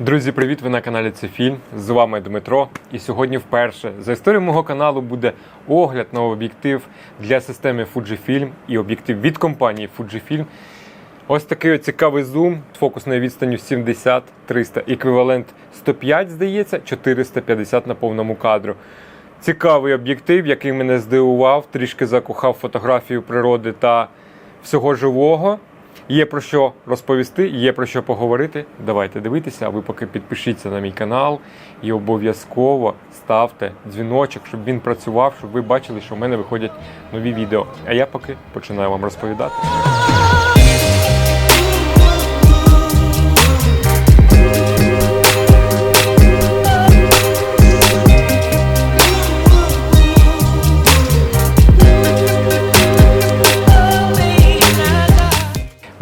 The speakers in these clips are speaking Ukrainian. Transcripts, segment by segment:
Друзі, привіт! Ви на каналі Це Фільм. З вами Дмитро. І сьогодні вперше за історію мого каналу буде огляд на об'єктив для системи Fujifilm і об'єктив від компанії Fujifilm. Ось такий цікавий зум з фокусною відстанню 70-300, еквівалент 105, здається, 450 на повному кадру. Цікавий об'єктив, який мене здивував, трішки закохав фотографію природи та всього живого. Є про що розповісти, є про що поговорити. Давайте дивитися, а ви поки підпишіться на мій канал і обов'язково ставте дзвіночок, щоб він працював, щоб ви бачили, що в мене виходять нові відео. А я поки починаю вам розповідати.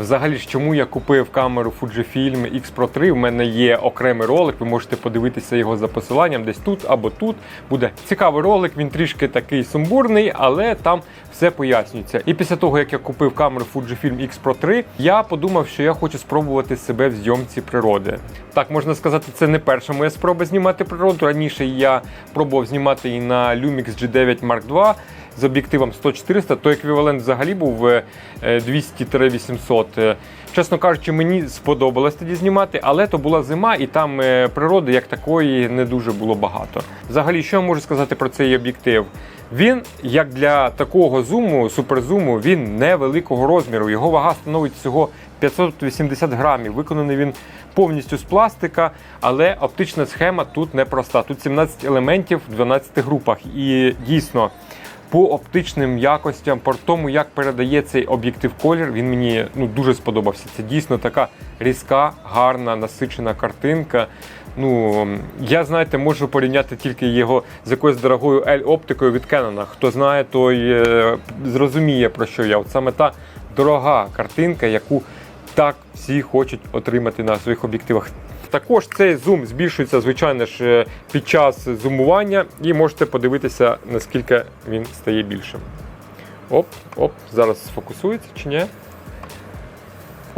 Взагалі ж, чому я купив камеру Fujifilm X Pro 3? У мене є окремий ролик. Ви можете подивитися його за посиланням десь тут або тут. Буде цікавий ролик. Він трішки такий сумбурний, але там все пояснюється. І після того, як я купив камеру Fujifilm X Pro 3, я подумав, що я хочу спробувати себе в зйомці природи. Так можна сказати, це не перша моя спроба знімати природу. Раніше я пробував знімати і на Lumix G9 Mark II з об'єктивом 100-400, то еквівалент взагалі був е, 200-800. Е, Чесно кажучи, мені сподобалось тоді знімати, але то була зима, і там е, природи як такої не дуже було багато. Взагалі, що я можу сказати про цей об'єктив? Він, як для такого зуму, суперзуму, він невеликого розміру. Його вага становить всього 580 грамів. Виконаний він повністю з пластика, але оптична схема тут непроста. Тут 17 елементів в 12 групах. І дійсно. По оптичним якостям, по тому, як передає цей об'єктив колір, він мені ну, дуже сподобався. Це дійсно така різка, гарна, насичена картинка. Ну, я, знаєте, можу порівняти тільки його з якоюсь дорогою L-оптикою від Canon. Хто знає, той е, зрозуміє, про що я. От саме та дорога картинка, яку так всі хочуть отримати на своїх об'єктивах. Також цей зум збільшується, звичайно ж, е, під час зумування, і можете подивитися, наскільки він стає більшим. Оп, оп, зараз сфокусується чи ні?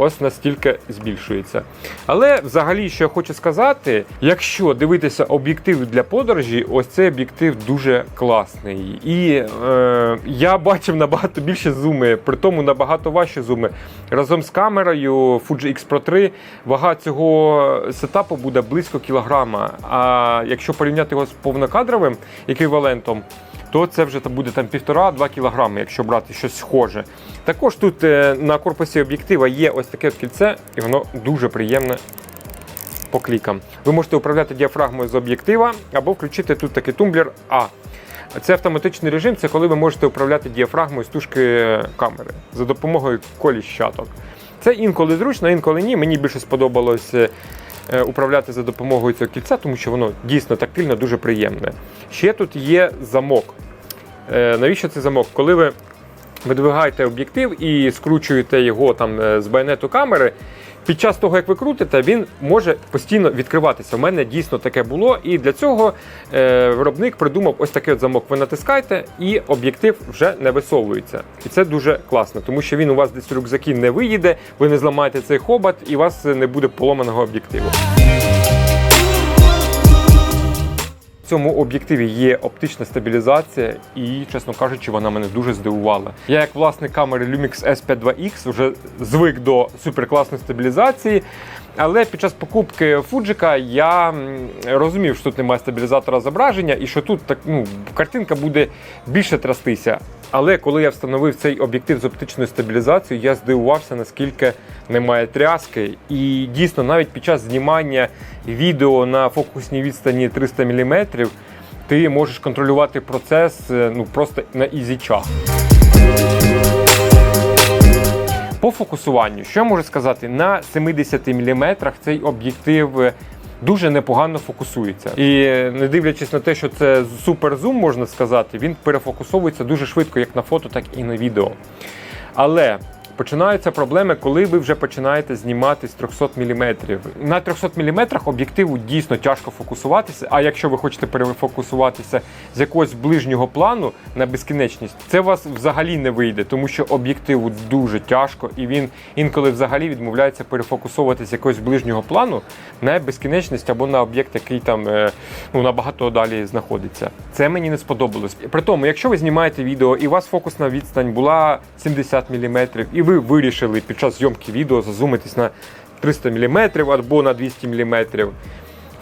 Ось настільки збільшується. Але взагалі, що я хочу сказати, якщо дивитися об'єктив для подорожі, ось цей об'єктив дуже класний. І е, я бачив набагато більше зуми, при тому набагато важчі зуми. Разом з камерою Fuji X Pro 3 вага цього сетапу буде близько кілограма. А якщо порівняти його з повнокадровим еквівалентом, то це вже буде там 1,5-2 кг, якщо брати щось схоже. Також тут е, на корпусі об'єктива є ось таке кільце, і воно дуже приємне по клікам. Ви можете управляти діафрагмою з об'єктива або включити тут такий тумблер А. Це автоматичний режим, це коли ви можете управляти діафрагмою тушки камери за допомогою коліщаток. Це інколи зручно, інколи ні. Мені більше сподобалось е, управляти за допомогою цього кільця, тому що воно дійсно тактильно дуже приємне. Ще тут є замок. Е, Навіщо цей замок? Коли ви видвигаєте об'єктив і скручуєте його там е, з байонету камери. Під час того, як ви крутите, він може постійно відкриватися. У мене дійсно таке було, і для цього е, виробник придумав ось такий от замок. Ви натискаєте, і об'єктив вже не висовується. І це дуже класно, тому що він у вас десь в рюкзакі не виїде, ви не зламаєте цей хобот, і у вас не буде поломаного об'єктиву. В цьому об'єктиві є оптична стабілізація, і, чесно кажучи, вона мене дуже здивувала. Я, як власник камери Lumix S52X, вже звик до суперкласної стабілізації. Але під час покупки Фуджика я розумів, що тут немає стабілізатора зображення і що тут так, ну, картинка буде більше трястися. Але коли я встановив цей об'єктив з оптичною стабілізацією, я здивувався, наскільки немає тряски. І дійсно, навіть під час знімання відео на фокусній відстані 300 мм, ти можеш контролювати процес е, ну, просто на ізічах. По фокусуванню, що я можу сказати, на 70 мм цей об'єктив е, дуже непогано фокусується. І е, не дивлячись на те, що це суперзум, можна сказати, він перефокусовується дуже швидко, як на фото, так і на відео. Але Починаються проблеми, коли ви вже починаєте знімати з 300 мм. На 300 мм об'єктиву дійсно тяжко фокусуватися. А якщо ви хочете перефокусуватися з якогось ближнього плану на безкінечність, це у вас взагалі не вийде, тому що об'єктиву дуже тяжко, і він інколи взагалі відмовляється перефокусовувати з якогось ближнього плану на безкінечність або на об'єкт, який там е, ну, набагато далі знаходиться. Це мені не сподобалось. При тому, якщо ви знімаєте відео і у вас фокусна відстань була 70 мм, і ви вирішили під час зйомки відео зазумитись на 300 мм або на 200 мм,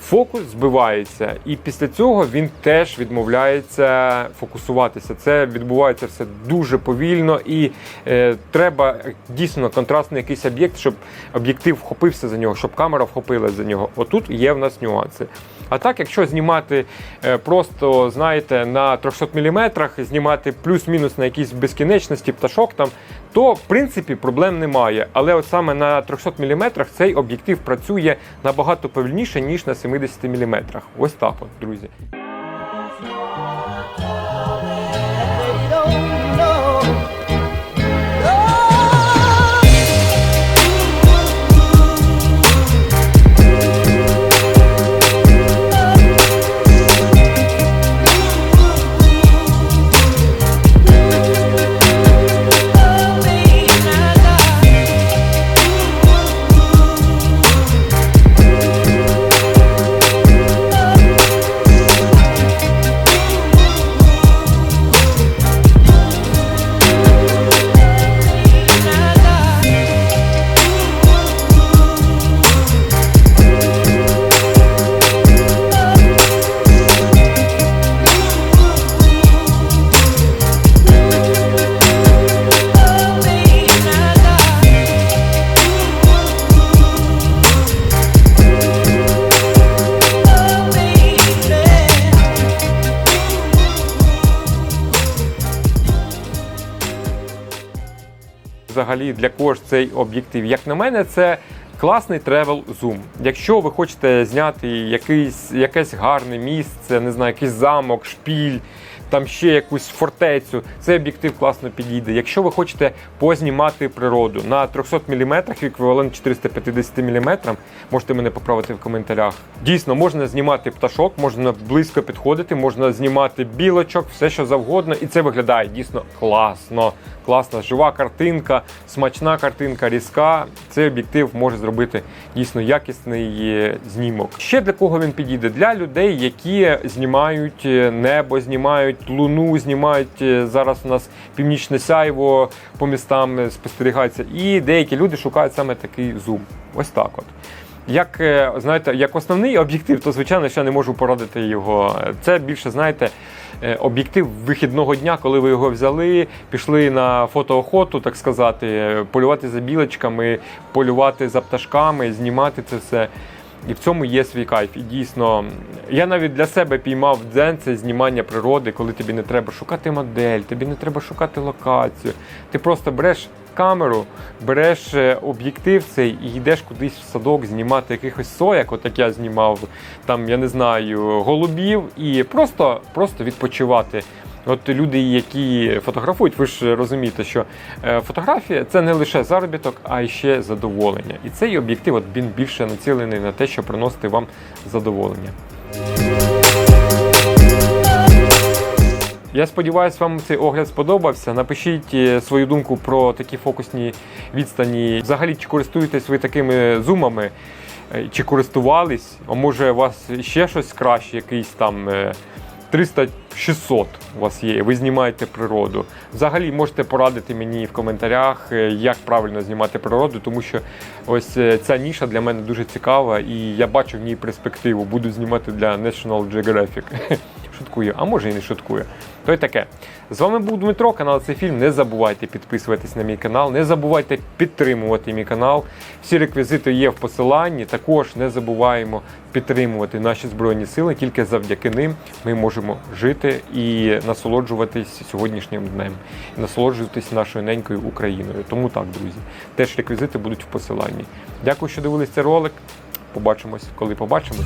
фокус збивається, і після цього він теж відмовляється фокусуватися. Це відбувається все дуже повільно, і е, треба дійсно контрастний якийсь об'єкт, щоб об'єктив вхопився за нього, щоб камера вхопила за нього. Отут є в нас нюанси. А так, якщо знімати е, просто, знаєте, на 300 мм, знімати плюс-мінус на якійсь безкінечності пташок там, то в принципі проблем немає. Але от саме на 300 мм цей об'єктив працює набагато повільніше, ніж на 70 мм. Ось так от, друзі. Взагалі для кого ж цей об'єктив? Як на мене, це класний тревел зум. Якщо ви хочете зняти якийсь, якесь гарне місце, не знаю, якийсь замок, шпіль. Там ще якусь фортецю, цей об'єктив класно підійде. Якщо ви хочете познімати природу на 300 мм, еквівалент 450 мм, можете мене поправити в коментарях. Дійсно, можна знімати пташок, можна близько підходити, можна знімати білочок, все що завгодно, і це виглядає дійсно класно. Класна жива картинка, смачна картинка, різка. Цей об'єктив може зробити дійсно якісний е, знімок. Ще для кого він підійде? Для людей, які знімають е, небо, знімають луну, знімають е, зараз. У нас північне сяйво по містам е, спостерігається. І деякі люди шукають саме такий зум. Ось так от. Як е, знаєте, як основний об'єктив, то звичайно я не можу порадити його. Це більше, знаєте, об'єктив вихідного дня, коли ви його взяли, пішли на фотоохоту, так сказати, полювати за білочками, полювати за пташками, знімати це все. І в цьому є свій кайф. І дійсно, я навіть для себе піймав дзен це знімання природи, коли тобі не треба шукати модель, тобі не треба шукати локацію. Ти просто береш камеру, береш е, об'єктив цей і йдеш кудись в садок знімати якихось сояк, от як я знімав, там, я не знаю, голубів, і просто, просто відпочивати. От люди, які фотографують, ви ж розумієте, що е, фотографія це не лише заробіток, а ще задоволення. І цей об'єктив от він більше націлений на те, щоб приносити вам задоволення. Я сподіваюся, вам цей огляд сподобався. Напишіть е, свою думку про такі фокусні відстані. Взагалі, чи користуєтесь ви такими зумами, е, чи користувались, а може у вас ще щось краще, якийсь там. Е, 300-600 у вас є, ви знімаєте природу. Взагалі можете порадити мені в коментарях, е, як правильно знімати природу, тому що ось е, ця ніша для мене дуже цікава і я бачу в ній перспективу. Буду знімати для National Geographic. Шуткую, а може і не шуткую. То й таке. З вами був Дмитро, канал цей фільм. Не забувайте підписуватись на мій канал, не забувайте підтримувати мій канал. Всі реквізити є в посиланні. Також не забуваємо підтримувати наші збройні сили. Тільки завдяки ним ми можемо жити і насолоджуватись сьогоднішнім днем, і насолоджуватись нашою ненькою Україною. Тому так, друзі, теж реквізити будуть в посиланні. Дякую, що дивились цей ролик. Побачимось, коли побачимось.